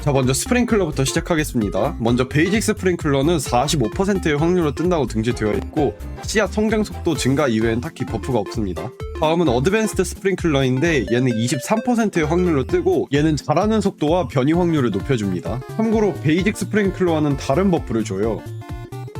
자 먼저 스프링클러부터 시작하겠습니다. 먼저 베이직 스프링클러는 45%의 확률로 뜬다고 등재되어 있고 씨앗 성장 속도 증가 이외엔 딱히 버프가 없습니다. 다음은 어드밴스드 스프링클러인데 얘는 23%의 확률로 뜨고 얘는 자라는 속도와 변이 확률을 높여줍니다. 참고로 베이직 스프링클러와는 다른 버프를 줘요.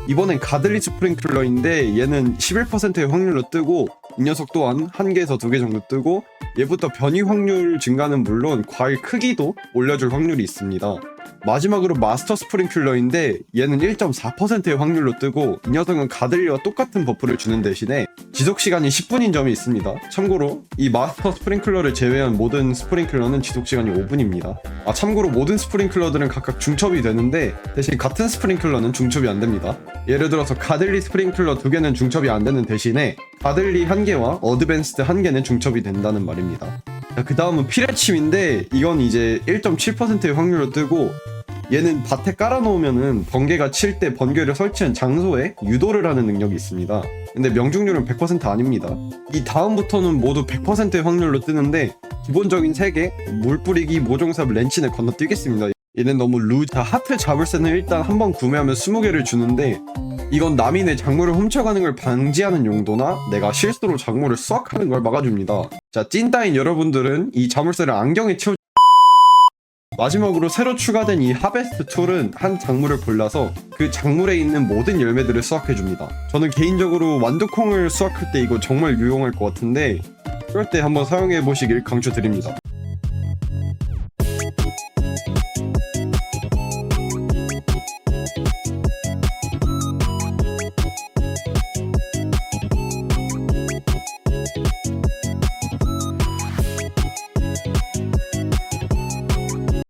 이번엔 가들리 스프링클러인데 얘는 11%의 확률로 뜨고 이 녀석 또한 한 개에서 두개 정도 뜨고 얘부터 변이 확률 증가는 물론 과일 크기도 올려줄 확률이 있습니다. 마지막으로 마스터 스프링클러인데 얘는 1.4%의 확률로 뜨고 이 녀석은 가들리와 똑같은 버프를 주는 대신에 지속 시간이 10분인 점이 있습니다. 참고로 이 마스터 스프링클러를 제외한 모든 스프링클러는 지속 시간이 5분입니다. 아 참고로 모든 스프링클러들은 각각 중첩이 되는데 대신 같은 스프링클러는 중첩이 안 됩니다. 예를 들어서 가들리 스프링클러 두 개는 중첩이 안 되는 대신에 가들리 한 개와 어드밴스드 한 개는 중첩이 된다는 말입니다. 그 다음은 피레침인데 이건 이제 1.7%의 확률로 뜨고 얘는 밭에 깔아놓으면은 번개가 칠 때 번개를 설치한 장소에 유도를 하는 능력이 있습니다. 근데 명중률은 100% 아닙니다. 이 다음부터는 모두 100%의 확률로 뜨는데 기본적인 3개 물 뿌리기 모종삽 렌치는 건너뛰겠습니다. 얘는 너무 루자 하트 잡을 새는 일단 한 번 구매하면 20개를 주는데 이건 남이 내 작물을 훔쳐가는 걸 방지하는 용도나 내가 실수로 작물을 수확하는 걸 막아줍니다. 자, 찐따인 여러분들은 이 자물쇠를 안경에 채워 마지막으로 새로 추가된 이 하베스트 툴은 한 작물을 골라서 그 작물에 있는 모든 열매들을 수확해줍니다. 저는 개인적으로 완두콩을 수확할 때 이거 정말 유용할 것 같은데 그럴 때 한번 사용해 보시길 강추드립니다.